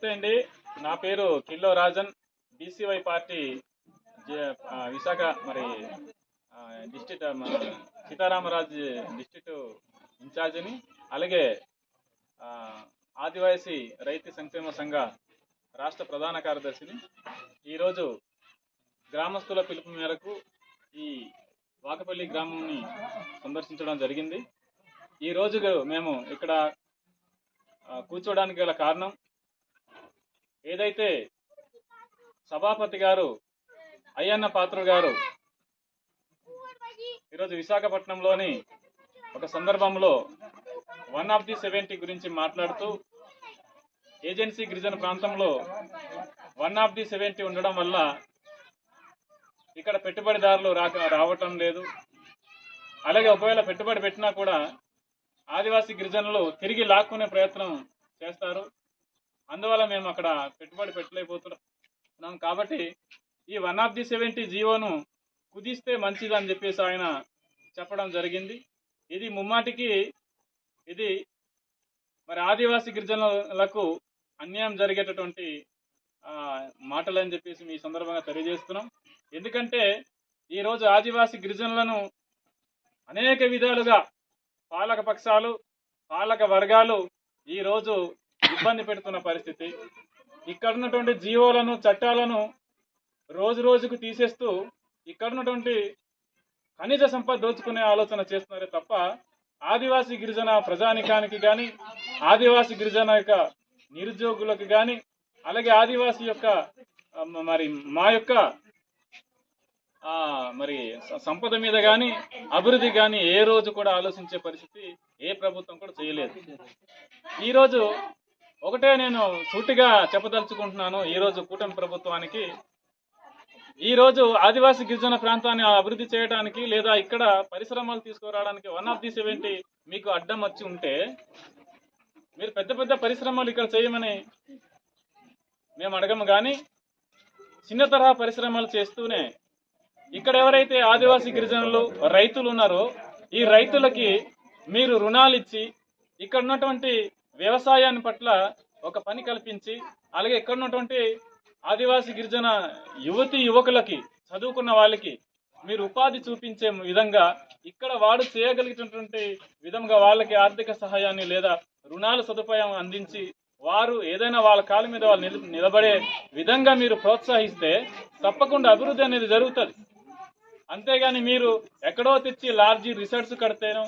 నమస్తే అండి. నా పేరు కిల్లో రాజన్. బీసీవై పార్టీ విశాఖ మరి డిస్టిక్ సీతారామరాజు డిస్టిక్ ఇన్ఛార్జిని అలాగే ఆదివాసీ రైతు సంక్షేమ సంఘ రాష్ట్ర ప్రధాన కార్యదర్శిని. ఈరోజు గ్రామస్తుల పిలుపు మేరకు ఈ వాకపల్లి గ్రామంని సందర్శించడం జరిగింది. ఈ రోజు మేము ఇక్కడ కూర్చోడానికి కూర్చోవడానికి గల కారణం ఏదైతే సభాపతి గారు అయ్యన్న పాత్ర గారు ఈరోజు విశాఖపట్నంలోని ఒక సందర్భంలో వన్ ఆఫ్ ది సెవెంటీ గురించి మాట్లాడుతూ ఏజెన్సీ గిరిజన ప్రాంతంలో వన్ ఆఫ్ ది సెవెంటీ ఉండడం వల్ల ఇక్కడ పెట్టుబడిదారులు రాక రావటం లేదు. అలాగే ఒకవేళ పెట్టుబడి పెట్టినా కూడా ఆదివాసీ గిరిజనులు తిరిగి లాక్కునే ప్రయత్నం చేస్తారు. అందువల్ల మేము అక్కడ పెట్టుబడి పెట్టలేకపోతున్నాం. కాబట్టి ఈ వన్ ఆఫ్ ది సెవెంటీ జీవోను కుదిస్తే మంచిదని చెప్పేసి ఆయన చెప్పడం జరిగింది. ఇది ముమ్మాటికి ఇది మరి ఆదివాసీ గిరిజనులకు అన్యాయం జరిగేటటువంటి మాటలు అని చెప్పేసి మీ సందర్భంగా తెలియజేస్తున్నాం. ఎందుకంటే ఈరోజు ఆదివాసీ గిరిజనులను అనేక విధాలుగా పాలక పక్షాలు పాలక వర్గాలు ఈరోజు ఇబ్బంది పెడుతున్న పరిస్థితి. ఇక్కడ ఉన్నటువంటి జీవోలను చట్టాలను రోజు రోజుకు తీసేస్తూ ఇక్కడ ఉన్నటువంటి ఖనిజ సంపద దోచుకునే ఆలోచన చేస్తున్నారే తప్ప ఆదివాసీ గిరిజన ప్రజానికానికి కానీ ఆదివాసీ గిరిజన యొక్క నిరుద్యోగులకు కానీ అలాగే ఆదివాసీ యొక్క మరి మా యొక్క మరి సంపద మీద కానీ అభివృద్ధి కానీ ఏ రోజు కూడా ఆలోచించే పరిస్థితి ఏ ప్రభుత్వం కూడా చేయలేదు. ఈరోజు ఒకటే నేను సూటిగా చెప్పదలుచుకుంటున్నాను ఈరోజు కూటమి ప్రభుత్వానికి. ఈరోజు ఆదివాసి ఆదివాసీ గిరిజన ప్రాంతాన్ని అభివృద్ధి చేయడానికి లేదా ఇక్కడ పరిశ్రమలు తీసుకురావడానికి వన్ ఆఫ్ ది ఏంటి మీకు అడ్డం వచ్చి ఉంటే మీరు పెద్ద పెద్ద పరిశ్రమలు ఇక్కడ చేయమని మేము అడగము. కానీ చిన్న తరహా పరిశ్రమలు చేస్తూనే ఇక్కడ ఎవరైతే ఆదివాసీ గిరిజనులు రైతులు ఉన్నారో ఈ రైతులకి మీరు రుణాలు ఇచ్చి ఇక్కడ ఉన్నటువంటి వ్యవసాయాన్ని పట్ల ఒక పని కల్పించి అలాగే ఇక్కడ ఉన్నటువంటి ఆదివాసీ గిరిజన యువతి యువకులకి చదువుకున్న వాళ్ళకి మీరు ఉపాధి చూపించే విధంగా ఇక్కడ వాడు చేయగలిగినటువంటి విధంగా వాళ్ళకి ఆర్థిక సహాయాన్ని లేదా రుణాల సదుపాయం అందించి వారు ఏదైనా వాళ్ళ కాళ్ళ మీద వాళ్ళు నిలబడే విధంగా మీరు ప్రోత్సహిస్తే తప్పకుండా అభివృద్ధి అనేది జరుగుతుంది. అంతేగాని మీరు ఎక్కడో తెచ్చి లార్జీ రిసార్ట్స్ కడితేనో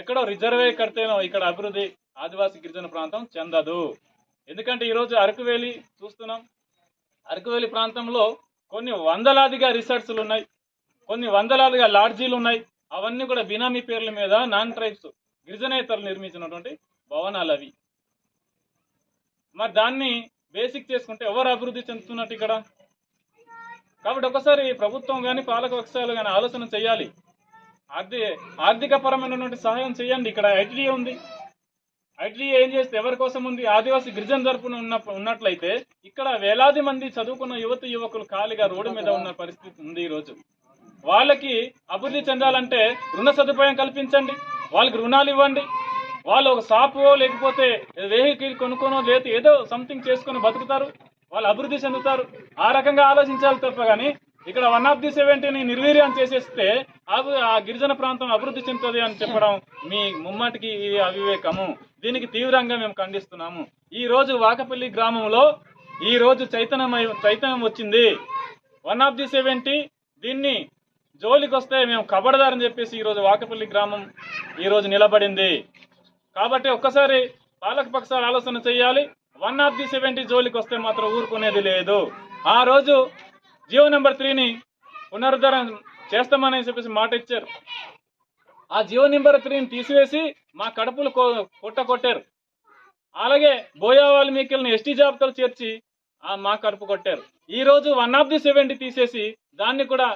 ఎక్కడో రిజర్వే కడితేనో ఇక్కడ అభివృద్ధి ఆదివాసీ గిరిజన ప్రాంతం చెందదు. ఎందుకంటే ఈరోజు అరకువేలి చూస్తున్నాం. అరకువేలి ప్రాంతంలో కొన్ని వందలాదిగా రిసార్ట్స్లు ఉన్నాయి. కొన్ని వందలాదిగా లాడ్జీలు ఉన్నాయి. అవన్నీ కూడా బినామీ పేర్ల మీద నాన్ ట్రైబ్స్ గిరిజనేతరులు నిర్మించినటువంటి భవనాలు అవి. మరి దాన్ని బేసిక్ చేసుకుంటే ఎవరు అభివృద్ధి చెందుతున్నట్టు ఇక్కడ? కాబట్టి ఒకసారి ప్రభుత్వం కానీ పాలక పక్షాలు కానీ ఆలోచన చేయాలి. ఆర్థిక ఆర్థిక పరమైనటువంటి సహాయం చేయండి. ఇక్కడ ఐటీడీ ఉంది. ఐటీడీ ఏం చేస్తే ఎవరి కోసం ఉంది? ఆదివాసీ గిరిజన తరపున ఉన్న ఉన్నట్లయితే ఇక్కడ వేలాది మంది చదువుకున్న యువత యువకులు ఖాళీగా రోడ్డు మీద ఉన్న పరిస్థితి ఉంది ఈ రోజు. వాళ్ళకి అభివృద్ధి చెందాలంటే రుణ సదుపాయం కల్పించండి. వాళ్ళకి రుణాలు ఇవ్వండి. వాళ్ళు ఒక షాపు లేకపోతే వెహికల్ కొనుక్కోనో లేదా ఏదో సంథింగ్ చేసుకొని బతుకుతారు. వాళ్ళు అభివృద్ధి చెందుతారు. ఆ రకంగా ఆలోచించాలి తప్ప కానీ ఇక్కడ వన్ ఆఫ్ ది సెవెంటీని నిర్వీర్యం చేసేస్తే ఆ గిరిజన ప్రాంతం అభివృద్ధి చెందుతుంది అని చెప్పడం మీ ముమ్మాటికి ఇది అవివేకము. దీనికి తీవ్రంగా మేము ఖండిస్తున్నాము. ఈ రోజు వాకపల్లి గ్రామంలో ఈ రోజు చైతన్యమై చైతన్యం వచ్చింది. వన్ ఆఫ్ ది సెవెంటీ దీన్ని జోలికి వస్తే మేము కబడదారని చెప్పేసి ఈరోజు వాకపల్లి గ్రామం ఈరోజు నిలబడింది. కాబట్టి ఒక్కసారి పాలక పక్షాలు ఆలోచన చేయాలి. వన్ ఆఫ్ ది సెవెంటీ జోలికి వస్తే మాత్రం ఊరుకునేది లేదు. ఆ రోజు జియో నెంబర్ త్రీని పునరుద్ధరణ చేస్తామని చెప్పేసి మాట ఇచ్చారు. ఆ జియో నెంబర్ త్రీని తీసివేసి మా కడుపులు కొట్ట కొట్టారు అలాగే బోయా వాల్మీకిల్ని ఎస్టీ జాబితాలు చేర్చి మా కడుపు కొట్టారు. ఈ రోజు వన్ ఆఫ్ ది సెవెంటీ తీసేసి దాన్ని కూడా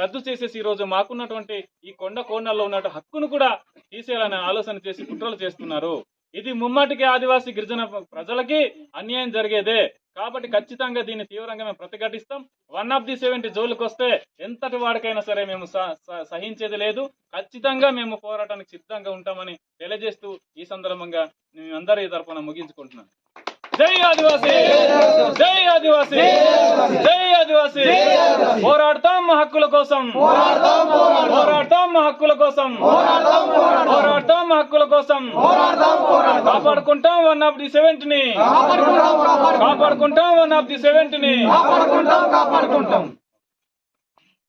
రద్దు చేసేసి ఈరోజు మాకున్నటువంటి ఈ కొండ కోణాల్లో ఉన్న హక్కును కూడా తీసేయాలనే ఆలోచన చేసి కుట్రలు చేస్తున్నారు. ఇది ముమ్మాటికి ఆదివాసీ గిరిజన ప్రజలకి అన్యాయం జరిగేదే. కాబట్టి ఖచ్చితంగా దీన్ని తీవ్రంగా మేము ప్రతిఘటిస్తాం. వన్ ఆఫ్ ది సెవెంటీ జోలికి వస్తే ఎంతటి వాడికైనా సరే మేము సహించేది లేదు. ఖచ్చితంగా మేము పోరాటానికి సిద్ధంగా ఉంటామని తెలియజేస్తూ ఈ సందర్భంగా మీ అందరి తరపున ముగించుకుంటున్నాను. జై ఆదివాసీ! జై ఆదివాసీ! జై ఆదివాసీ! పోరాడతాం హక్కుల కోసం. పోరాడతాం హక్కుల కోసం. పోరాడతాం. మా హక్కుల కోసం. కాపాడుకుంటాం వన్ ఆఫ్ ది సెవెంటీని. కాపాడుకుంటాం వన్ ఆఫ్ ది సెవెంటీని. కాపాడుకుంటాం కాపాడుకుంటాం.